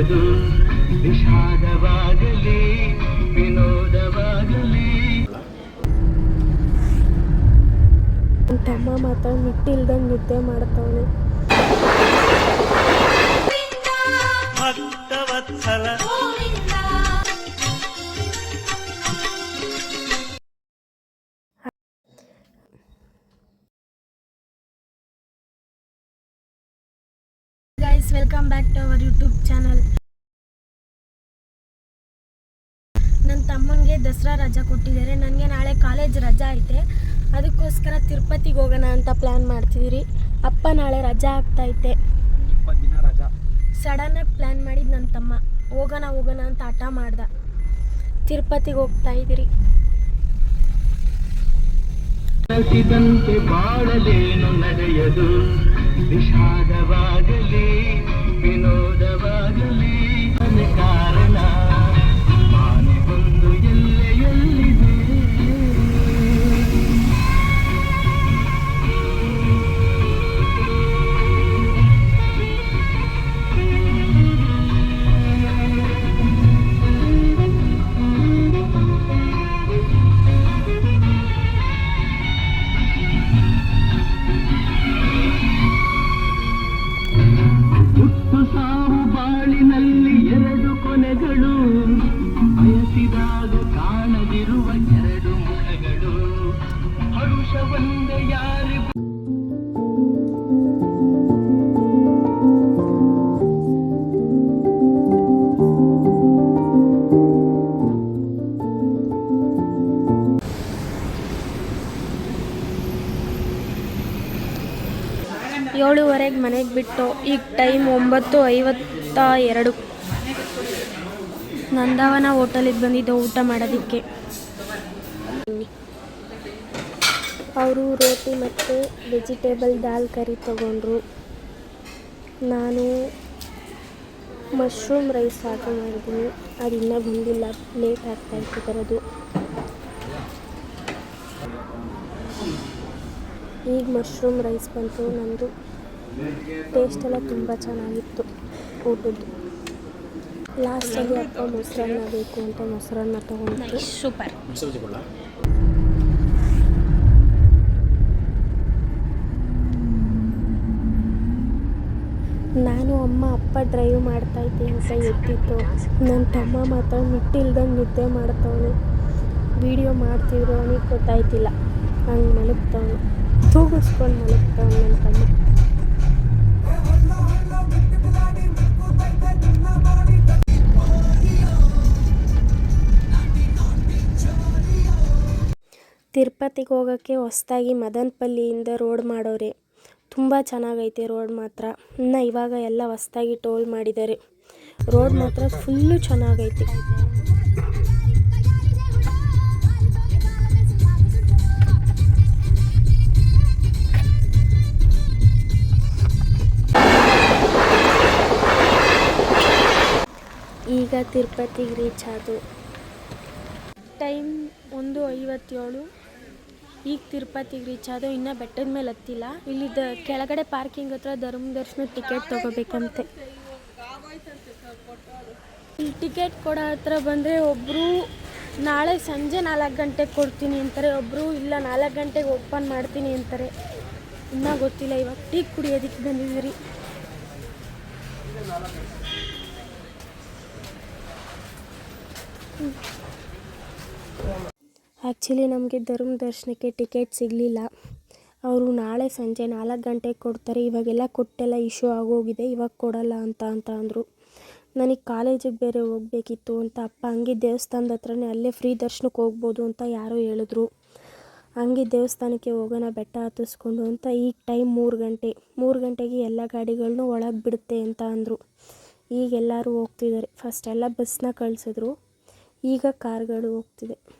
ನಡೆಯದು ವಿಷಾದವಾಗಲಿ ವಿನೋದವಾಗಲಿ. ತಮ್ಮ ಮಾತ್ರ ನಿಟ್ಟಿಲ್ದಂಗೆ ನಿದ್ದೆ ಮಾಡ್ತಾವನೆ. Bhaktavatsala welcome back to our YouTube channel ನನ್ನ ತಮ್ಮನಿಗೆ ದಸರಾ ರಜಾ ಕೊಟ್ಟಿದ್ದಾರೆ. ನನಗೆ ನಾಳೆ ಕಾಲೇಜ್ ರಜಾ ಐತೆ. ಅದಕ್ಕೋಸ್ಕರ ತಿರುಪತಿಗೆ ಹೋಗೋಣ ಅಂತ ಪ್ಲ್ಯಾನ್ ಮಾಡ್ತಿದ್ದೀರಿ ಅಪ್ಪ ನಾಳೆ ರಜಾ ಆಗ್ತೈತೆ ಇಪ್ಪತ್ತು ದಿನ ರಜಾ. ಸಡನ್ನಾಗಿ ಪ್ಲ್ಯಾನ್ ಮಾಡಿದ್ದು ನನ್ನ ತಮ್ಮ. ಹೋಗೋಣ ಹೋಗೋಣ ಅಂತ ಹಠ ಮಾಡ್ದ. ತಿರುಪತಿಗೆ ಹೋಗ್ತಾ ಇದ್ದೀರಿ. ಬಾಳಲೇನು ನಡೆಯದು. ವಿಷಾದವಾಗಲಿ. ವಿನೋದವಾಗಲಿ ಹುಟ್ಟು ಸಾವು ಏಳುವರೆಗೆ ಮನೆಗೆ ಬಿಟ್ಟು ಈಗ ಟೈಮ್ ಒಂಬತ್ತು ಐವತ್ತ ಎರಡು. ನಂದವನ ಹೋಟೆಲಿಗೆ ಬಂದಿದ್ದೆ ಊಟ ಮಾಡೋದಕ್ಕೆ. ಅವರು ರೋಟಿ ಮತ್ತು ವೆಜಿಟೇಬಲ್ ದಾಲ್ ಕರಿ ತಗೊಂಡ್ರು. ನಾನು ಮಶ್ರೂಮ್ ರೈಸ್ ಆರ್ಡ್ರ್ ಮಾಡಿದ್ದೀನಿ. ಅದು ಇನ್ನೂ ಬಂದಿಲ್ಲ. ಲೇಟ್ ಆಗ್ತಾಯಿತ್ತು ಬರೋದು. ಈಗ ಮಶ್ರೂಮ್ ರೈಸ್ ಬಂತು ನಂದು ಟೇಸ್ಟ್ ಎಲ್ಲ ತುಂಬ ಚೆನ್ನಾಗಿತ್ತು ಊಟದ್ದು. ಲಾಸ್ಟಲ್ಲಿ ಅಪ್ಪ ಮೊಸರನ್ನ ಬೇಕು ಅಂತ ಮೊಸರನ್ನ ತೊಗೊಂಡು ಸೂಪರ್ ನಾನು ಅಮ್ಮ ಅಪ್ಪ ಡ್ರೈವ್ ಮಾಡ್ತಾ ಇದ್ದೀನಿ ಅಂತ ಎತ್ತಿತ್ತು. ನನ್ನ ತಮ್ಮ ಮಾತ್ರ ನಿಟ್ಟಿಲ್ದಂಗೆ ನಿದ್ದೆ ಮಾಡ್ತವನು ವಿಡಿಯೋ ಮಾಡ್ತಿದ್ರು ಅವನಿಗೆ ಗೊತ್ತಾಯ್ತಿಲ್ಲ. ಹಂಗೆ ಮಲಗ್ತವನು ತೂಗಿಸ್ಕೊಂಡು ಮಲಗ್ತವನು ನನ್ನ ತಮ್ಮ. ತಿರುಪತಿಗೆ ಹೋಗೋಕ್ಕೆ ಹೊಸ್ದಾಗಿ ಮದನಪಲ್ಲಿಯಿಂದ ರೋಡ್ ಮಾಡೋರೆ. ತುಂಬ ಚೆನ್ನಾಗೈತೆ ರೋಡ್ ಮಾತ್ರ. ಇನ್ನು ಇವಾಗ ಎಲ್ಲ ಹೊಸ್ದಾಗಿ ಟೋಲ್ ಮಾಡಿದ್ದಾರೆ ರೋಡ್ ಮಾತ್ರ ಫುಲ್ಲು ಚೆನ್ನಾಗೈತೆ. ಈಗ ತಿರುಪತಿಗೆ ರೀಚ್ ಆದವು ಟೈಮ್ ಒಂದು ಐವತ್ತೇಳು. ಈಗ ತಿರುಪತಿಗೆ ರೀಚ್ ಆದೋ ಇನ್ನೂ ಬೆಟ್ಟದ ಮೇಲೆ ಹತ್ತಿಲ್ಲ. ಇಲ್ಲಿ ದ ಕೆಳಗಡೆ ಪಾರ್ಕಿಂಗ್ ಹತ್ರ ಧರ್ಮ ದರ್ಶನ ಟಿಕೆಟ್ ತಗೋಬೇಕಂತೆ. ಇಲ್ಲಿ ಟಿಕೆಟ್ ಕೊಡೋ ಹತ್ರ ಬಂದರೆ ಒಬ್ಬರು ನಾಳೆ ಸಂಜೆ ನಾಲ್ಕು ಗಂಟೆಗೆ ಕೊಡ್ತೀನಿ ಅಂತಾರೆ ಒಬ್ಬರು ಇಲ್ಲ ನಾಲ್ಕು ಗಂಟೆಗೆ ಓಪನ್ ಮಾಡ್ತೀನಿ ಅಂತಾರೆ. ಇನ್ನೂ ಗೊತ್ತಿಲ್ಲ, ಇವಾಗ ಟೀ ಕುಡಿಯೋದಕ್ಕೆ ಬಂದಿದ್ದೀರಿ. ಆ್ಯಕ್ಚುಲಿ ನಮಗೆ ಧರ್ಮ ದರ್ಶನಕ್ಕೆ ಟಿಕೆಟ್ ಸಿಗಲಿಲ್ಲ. ಅವರು ನಾಳೆ ಸಂಜೆ ನಾಲ್ಕು ಗಂಟೆಗೆ ಕೊಡ್ತಾರೆ. ಇವಾಗೆಲ್ಲ ಕೊಟ್ಟೆಲ್ಲ ಇಶ್ಯೂ ಆಗೋಗಿದೆ. ಇವಾಗ ಕೊಡಲ್ಲ ಅಂತ ಅಂತ ಅಂದರು. ನನಗೆ ಕಾಲೇಜಿಗೆ ಬೇರೆ ಹೋಗಬೇಕಿತ್ತು ಅಂತ ಅಪ್ಪ ಹಂಗೆ ದೇವಸ್ಥಾನದ ಹತ್ರನೇ ಅಲ್ಲೇ ಫ್ರೀ ದರ್ಶನಕ್ಕೆ ಹೋಗ್ಬೋದು ಅಂತ ಯಾರೋ ಹೇಳಿದ್ರು. ಹಂಗೆ ದೇವಸ್ಥಾನಕ್ಕೆ ಹೋಗೋಣ, ಬೆಟ್ಟ ಹತ್ತಿಸ್ಕೊಂಡು ಅಂತ ಈಗ ಟೈಮ್ ಮೂರು ಗಂಟೆ, ಮೂರು ಗಂಟೆಗೆ ಎಲ್ಲ ಗಾಡಿಗಳನ್ನೂ ಒಳಗೆ ಬಿಡುತ್ತೆ ಅಂತ ಅಂದರು. ಈಗ ಎಲ್ಲರೂ ಹೋಗ್ತಿದ್ದಾರೆ. ಫಸ್ಟ್ ಎಲ್ಲ ಬಸ್ನ ಕಳಿಸಿದ್ರು. ಈಗ ಕಾರ್ಗಳು ಹೋಗ್ತಿದೆ.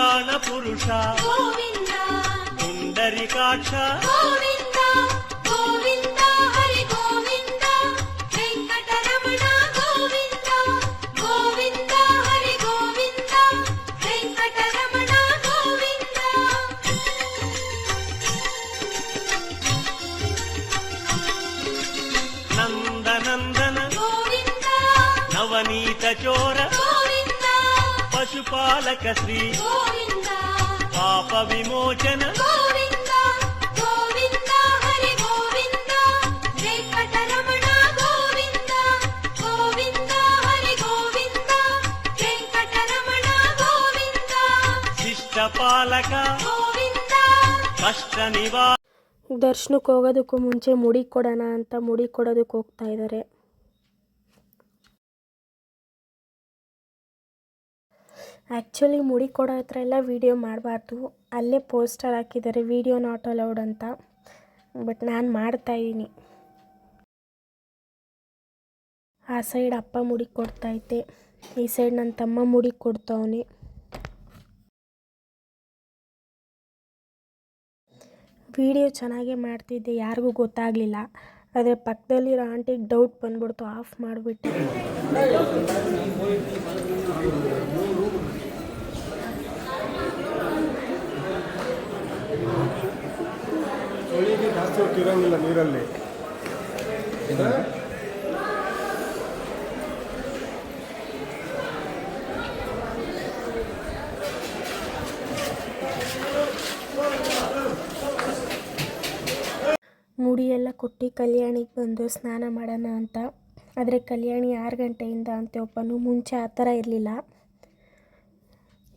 పురాణ పురుష. పుండరికాక్ష. ವೆಂಕಟರಮಣ ಶ್ರೀ. ಶಿಷ್ಟ ಪಾಲಕ. ಗೋವಿಂದ. ಕಷ್ಟ ನಿವಾ ದರ್ಶನಕ್ಕೆ ಹೋಗೋದಕ್ಕೂ ಮುಂಚೆ ಮುಡಿ ಕೊಡೋಣ ಅಂತ ಮುಡಿ ಕೊಡೋದಕ್ಕೆ ಹೋಗ್ತಾ ಇದ್ದಾರೆ. ಆ್ಯಕ್ಚುಲಿ ಮುಡಿ ಕೊಡೋ ಹತ್ರ ಎಲ್ಲ ವೀಡಿಯೋ ಮಾಡಬಾರ್ದು. ಅಲ್ಲೇ ಪೋಸ್ಟರ್ ಹಾಕಿದ್ದಾರೆ ವೀಡಿಯೋ ನಾಟ್ ಅಲೌಡ್ ಅಂತ. ಬಟ್ ನಾನು ಮಾಡ್ತಾಯಿದ್ದೀನಿ ಆ ಸೈಡ್ ಅಪ್ಪ ಮುಡಿ ಕೊಡ್ತೈತೆ ಈ ಸೈಡ್ ನನ್ನ ತಮ್ಮ ಮುಡಿ ಕೊಡ್ತವನೆ. ವಿಡಿಯೋ ಚೆನ್ನಾಗೇ ಮಾಡ್ತಿದ್ದೆ, ಯಾರಿಗೂ ಗೊತ್ತಾಗಲಿಲ್ಲ. ಆದರೆ ಪಕ್ಕದಲ್ಲಿರೋ ಆಂಟಿಗೆ ಡೌಟ್ ಬಂದ್ಬಿಡ್ತು ಆಫ್ ಮಾಡಿಬಿಟ್ಟು. ಚಳಿಗೆ ಜಾಸ್ತಿ ಹೊತ್ತು ಇರೋಂಗಿಲ್ಲ ನೀರಲ್ಲಿ ಮುಡಿಯೆಲ್ಲ ಕೊಟ್ಟು ಕಲ್ಯಾಣಿಗೆ ಬಂದು ಸ್ನಾನ ಮಾಡೋಣ ಅಂತ. ಆದರೆ ಕಲ್ಯಾಣಿ ಆರು ಗಂಟೆಯಿಂದ ಅಂತ ಒಬ್ಬನು ಮುಂಚೆ ಆ ಥರ ಇರಲಿಲ್ಲ.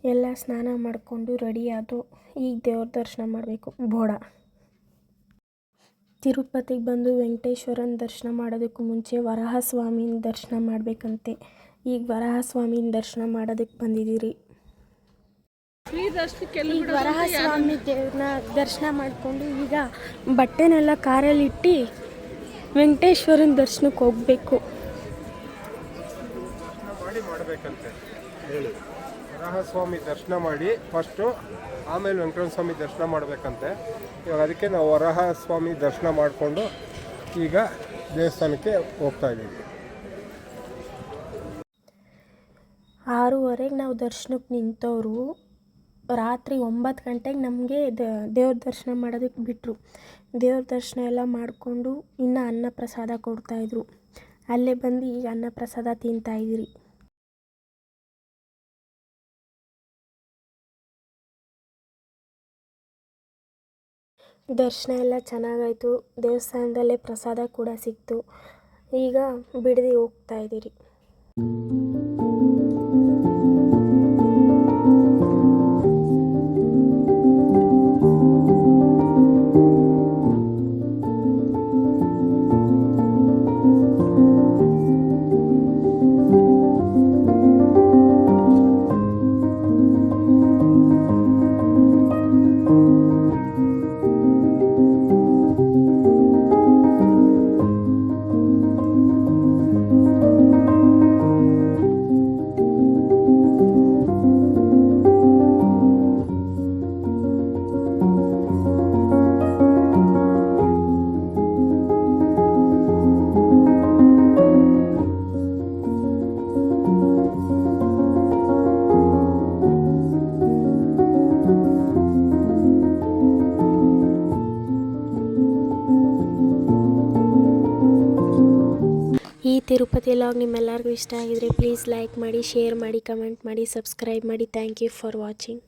ಎಲ್ಲ ಸ್ನಾನ ಮಾಡಿಕೊಂಡು ರೆಡಿಯಾದು ಈಗ ದೇವ್ರ ದರ್ಶನ ಮಾಡಬೇಕು. ಬೋಡ. ತಿರುಪತಿಗೆ ಬಂದು ವೆಂಕಟೇಶ್ವರನ ದರ್ಶನ ಮಾಡೋದಕ್ಕೂ ಮುಂಚೆ ವರಹ ಸ್ವಾಮಿನ ದರ್ಶನ ಮಾಡಬೇಕಂತೆ. ಈಗ ವರಹ ಸ್ವಾಮಿನ ದರ್ಶನ ಮಾಡೋದಕ್ಕೆ ಬಂದಿದ್ದೀರಿ. ವರಹ ಸ್ವಾಮಿ ದೇವ್ರನ್ನ ದರ್ಶನ ಮಾಡಿಕೊಂಡು ಈಗ ಬಟ್ಟೆನೆಲ್ಲ ಕಾರಲ್ಲಿಟ್ಟು ವೆಂಕಟೇಶ್ವರನ ದರ್ಶನಕ್ಕೆ ಹೋಗಬೇಕು. ಮಾಡಿ ಮಾಡಬೇಕಂತೆ ಹೇಳಿ ವರಾಹ ಸ್ವಾಮಿ ದರ್ಶನ ಮಾಡಿ ಫಸ್ಟು ಆಮೇಲೆ ವೆಂಕಟರಮಣ ಸ್ವಾಮಿ ದರ್ಶನ ಮಾಡಬೇಕಂತೆ. ಇವಾಗ ಅದಕ್ಕೆ ನಾವು ವರಹ ಸ್ವಾಮಿ ದರ್ಶನ ಮಾಡಿಕೊಂಡು ಈಗ ದೇವಸ್ಥಾನಕ್ಕೆ ಹೋಗ್ತಾ ಇದ್ದೀವಿ. ಆರೂವರೆಗೆ ನಾವು ದರ್ಶನಕ್ಕೆ ನಿಂತವರು, ರಾತ್ರಿ ಒಂಬತ್ತು ಗಂಟೆಗೆ ನಮಗೆ ದೇವ್ರ ದರ್ಶನ ಮಾಡೋದಕ್ಕೆ ಬಿಟ್ಟರು ದೇವ್ರ ದರ್ಶನ ಎಲ್ಲ ಮಾಡಿಕೊಂಡು ಇನ್ನೂ ಅನ್ನ ಪ್ರಸಾದ ಕೊಡ್ತಾಯಿದ್ರು ಅಲ್ಲೇ ಬಂದು ಈಗ ಅನ್ನ ಪ್ರಸಾದ ತಿಂತಾಯಿದ್ದೀರಿ ದರ್ಶನ ಎಲ್ಲ ಚೆನ್ನಾಗಾಯಿತು. ದೇವಸ್ಥಾನದಲ್ಲೇ ಪ್ರಸಾದ ಕೂಡ ಸಿಕ್ತು. ಈಗ ಬಿಡದಿ ಹೋಗ್ತಾ ಇದ್ದೀರಿ. ತಿರುಪತಿ ಲಾಗ್ ನಿಮ್ಮೆಲ್ಲರಿಗೂ ಇಷ್ಟ ಆಗಿದ್ರೆ ಪ್ಲೀಸ್ ಲೈಕ್ ಮಾಡಿ ಶೇರ್ ಮಾಡಿ ಕಮೆಂಟ್ ಮಾಡಿ ಸಬ್ಸ್ಕ್ರೈಬ್ ಮಾಡಿ. Thank you for watching